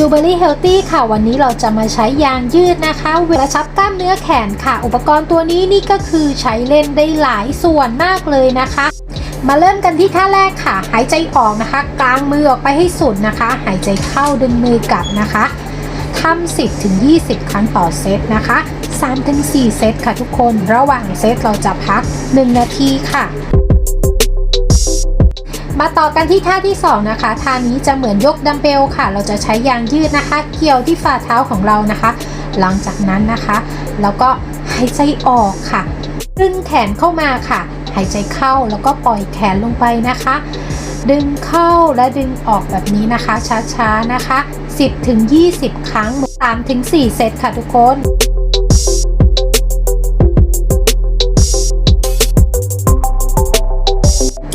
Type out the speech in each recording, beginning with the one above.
จูเบอรี่เฮลตี้ค่ะ วันนี้เราจะมาใช้ยางยืดนะคะเวลาชับกล้ามเนื้อแขนค่ะ อุปกรณ์ตัวนี้นี่ก็คือใช้เล่นได้หลายส่วนมากเลยนะคะ มาเริ่มกันที่ท่าแรกค่ะ หายใจออกนะคะ กลางมือออกไปให้สุดนะคะ หายใจเข้าดึงมือกลับนะคะทำ10ถึง20 ครั้งต่อเซตนะคะ3ถึง4เซตค่ะทุกคน ระหว่างเซตเราจะพัก 1 นาทีค่ะ มาต่อกันที่ท่าที่ 2 นะคะ ท่านี้จะเหมือนยกดัมเบลค่ะ เราจะใช้ยางยืดนะคะ เกี่ยวที่ฝ่าเท้าของเรานะคะ หลังจากนั้นนะคะ แล้วก็หายใจออกค่ะดึงแขนเข้ามาค่ะ หายใจเข้าแล้วก็ปล่อยแขนลงไปนะคะ ดึงเข้าและดึงออกแบบนี้นะคะ ช้าๆนะคะ 10-20 ครั้ง3-4 เซตค่ะทุกคน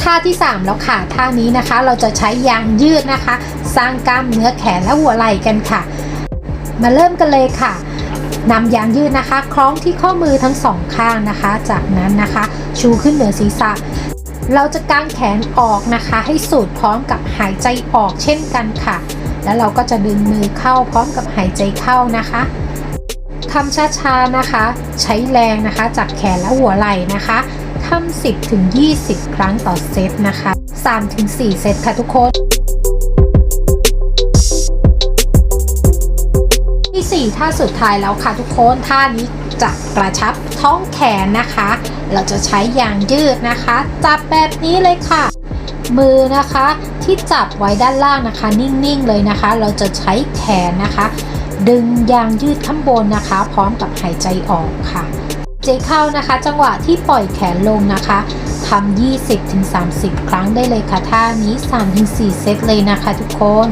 ท่าที่ 3 แล้วค่ะ ท่านี้นะคะเราจะใช้ยางยืดนะคะ สร้างกล้ามเนื้อแขนและหัวไหล่กันค่ะ มาเริ่มกันเลยค่ะนำยางยืดนะคะ คล้องที่ข้อมือทั้งสองข้างนะคะ จากนั้นนะคะ ชูขึ้นเหนือศีรษะ เราจะกางแขนออกนะคะ ให้สุดพร้อมกับหายใจออกเช่นกันค่ะ แล้วเราก็จะดึงมือเข้าพร้อมกับหายใจเข้านะคะ ทำช้าๆนะคะ ใช้แรงนะคะจากแขนและหัวไหล่นะคะทำ10ถึง20 ครั้งต่อเซตนะคะ3ถึง4เซตค่ะทุกคนที่4ท่าสุดท้ายแล้วค่ะทุกคนท่านี้จะกระชับท้องแขนนะคะ เราจะใช้ยางยืดนะคะ จับแบบนี้เลยค่ะ มือนะคะที่จับไว้ด้านล่างนะคะ นิ่งๆเลยนะคะ เราจะใช้แขนนะคะ ดึงยางยืดข้างบนนะคะ พร้อมกับหายใจออกค่ะใจเข้านะคะ จังหวะที่ปล่อยแขนลงนะคะทำ20-30 ครั้งได้เลยค่ะท่านี้ 3-4 เซตเลยนะคะทุกคน